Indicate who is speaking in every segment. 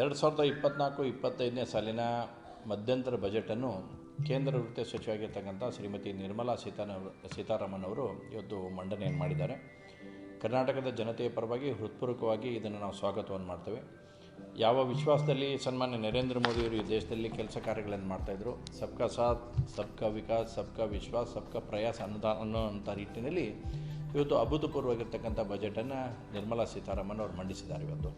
Speaker 1: ಎರಡು ಸಾವಿರದ ಇಪ್ಪತ್ತ್ನಾಲ್ಕು ಇಪ್ಪತ್ತೈದನೇ ಸಾಲಿನ ಮಧ್ಯಂತರ ಬಜೆಟನ್ನು ಕೇಂದ್ರ ವೃತ್ತ ಸಚಿವಾಗಿರ್ತಕ್ಕಂಥ ಶ್ರೀಮತಿ ನಿರ್ಮಲಾ ಸೀತಾನ ಸೀತಾರಾಮನ್ ಅವರು ಇವತ್ತು ಮಂಡನೆಯನ್ನು ಮಾಡಿದ್ದಾರೆ. ಕರ್ನಾಟಕದ ಜನತೆಯ ಪರವಾಗಿ ಹೃತ್ಪೂರ್ವಕವಾಗಿ ಇದನ್ನು ನಾವು ಸ್ವಾಗತವನ್ನು ಮಾಡ್ತೇವೆ. ಯಾವ ವಿಶ್ವಾಸದಲ್ಲಿ ಸನ್ಮಾನ್ಯ ನರೇಂದ್ರ ಮೋದಿಯವರು ಈ ದೇಶದಲ್ಲಿ ಕೆಲಸ ಕಾರ್ಯಗಳನ್ನು ಮಾಡ್ತಾಯಿದ್ರು ಸಬ್ಕಾ ಸಾಥ್, ಸಬ್ಕಾ ವಿಕಾಸ್, ಸಬ್ಕಾ ವಿಶ್ವಾಸ್, ಸಬ್ಕಾ ಪ್ರಯಾಸ ಅನುದಾನ ಅನ್ನೋಂಥ ನಿಟ್ಟಿನಲ್ಲಿ ಇವತ್ತು ಅಭೂತಪೂರ್ವವಾಗಿರ್ತಕ್ಕಂಥ ಬಜೆಟನ್ನು ನಿರ್ಮಲಾ ಸೀತಾರಾಮನ್ ಅವರು ಮಂಡಿಸಿದ್ದಾರೆ ಇವತ್ತು.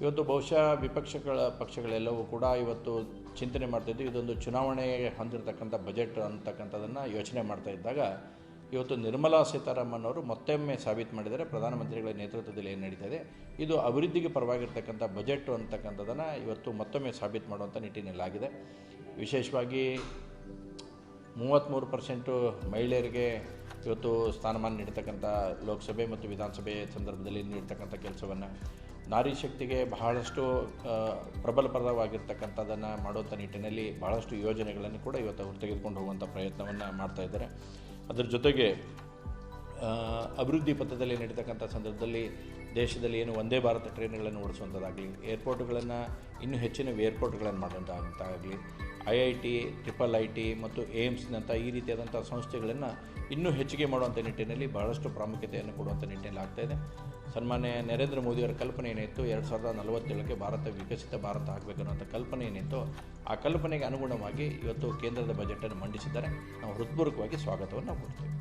Speaker 1: ಇವತ್ತು ಬಹುಶಃ ವಿಪಕ್ಷಗಳ ಪಕ್ಷಗಳೆಲ್ಲವೂ ಕೂಡ ಇವತ್ತು ಚಿಂತನೆ ಮಾಡ್ತಾಯಿದ್ದು ಇದೊಂದು ಚುನಾವಣೆಗೆ ಹೊಂದಿರತಕ್ಕಂಥ ಬಜೆಟ್ ಅಂತಕ್ಕಂಥದ್ದನ್ನು ಯೋಚನೆ ಮಾಡ್ತಾ ಇದ್ದಾಗ, ಇವತ್ತು ನಿರ್ಮಲಾ ಸೀತಾರಾಮನ್ ಅವರು ಮತ್ತೊಮ್ಮೆ ಸಾಬೀತು ಮಾಡಿದರೆ ಪ್ರಧಾನಮಂತ್ರಿಗಳ ನೇತೃತ್ವದಲ್ಲಿ ಏನು ನಡೀತಾ ಇದೆ, ಇದು ಅಭಿವೃದ್ಧಿಗೆ ಪರವಾಗಿರ್ತಕ್ಕಂಥ ಬಜೆಟ್ ಅಂತಕ್ಕಂಥದ್ದನ್ನು ಇವತ್ತು ಮತ್ತೊಮ್ಮೆ ಸಾಬೀತು ಮಾಡುವಂಥ ನಿಟ್ಟಿನಲ್ಲಾಗಿದೆ ವಿಶೇಷವಾಗಿ ಮೂವತ್ತ್ಮೂರು ಪರ್ಸೆಂಟು ಮಹಿಳೆಯರಿಗೆ ಇವತ್ತು ಸ್ಥಾನಮಾನ ನೀಡ್ತಕ್ಕಂಥ ಲೋಕಸಭೆ ಮತ್ತು ವಿಧಾನಸಭೆ ಸಂದರ್ಭದಲ್ಲಿ ನೀಡ್ತಕ್ಕಂಥ ಕೆಲಸವನ್ನು ನಾರಿ ಶಕ್ತಿಗೆ ಬಹಳಷ್ಟು ಪ್ರಬಲ ಪ್ರಬಲಪರವಾಗಿರ್ತಕ್ಕಂಥದ್ದನ್ನು ಮಾಡುವಂಥ ನಿಟ್ಟಿನಲ್ಲಿ ಬಹಳಷ್ಟು ಯೋಜನೆಗಳನ್ನು ಕೂಡ ಇವತ್ತು ಅವರು ತೆಗೆದುಕೊಂಡು ಹೋಗುವಂಥ ಪ್ರಯತ್ನವನ್ನು ಮಾಡ್ತಾ ಇದ್ದಾರೆ. ಅದರ ಜೊತೆಗೆ ಅಭಿವೃದ್ಧಿ ಪಥದಲ್ಲಿ ನಡೀತಕ್ಕಂಥ ಸಂದರ್ಭದಲ್ಲಿ ದೇಶದಲ್ಲಿ ಏನು ಒಂದೇ ಭಾರತ ಟ್ರೈನ್ಗಳನ್ನು ಓಡಿಸುವಂಥದ್ದಾಗಲಿ, ಏರ್ಪೋರ್ಟ್ಗಳನ್ನು ಇನ್ನೂ ಹೆಚ್ಚಿನ ಏರ್ಪೋರ್ಟ್ಗಳನ್ನು ಮಾಡುವಂಥದ್ದಾಗಲಿ I I T, triple I T ಮತ್ತು ಏಮ್ಸ್ನಂಥ ಈ ರೀತಿಯಾದಂಥ ಸಂಸ್ಥೆಗಳನ್ನು ಇನ್ನೂ ಹೆಚ್ಚಿಗೆ ಮಾಡುವಂಥ ನಿಟ್ಟಿನಲ್ಲಿ ಬಹಳಷ್ಟು ಪ್ರಾಮುಖ್ಯತೆಯನ್ನು ಕೊಡುವಂಥ ನಿಟ್ಟಿನಲ್ಲಿ ಆಗ್ತಾಯಿದೆ ಸನ್ಮಾನ್ಯ ನರೇಂದ್ರ ಮೋದಿಯವರ ಕಲ್ಪನೆ ಏನಿತ್ತು? ಎರಡು ಸಾವಿರದ ನಲವತ್ತೇಳಕ್ಕೆ ಭಾರತ ವಿಕಸಿತ ಭಾರತ ಆಗಬೇಕು ಅನ್ನೋಂಥ ಕಲ್ಪನೆ ಏನಿತ್ತು, ಆ ಕಲ್ಪನೆಗೆ ಅನುಗುಣವಾಗಿ ಇವತ್ತು ಕೇಂದ್ರದ ಬಜೆಟನ್ನು ಮಂಡಿಸಿದ್ದಾರೆ. ನಾವು ಹೃತ್ಪೂರ್ವಕವಾಗಿ ಸ್ವಾಗತವನ್ನು ಕೊಡ್ತೇವೆ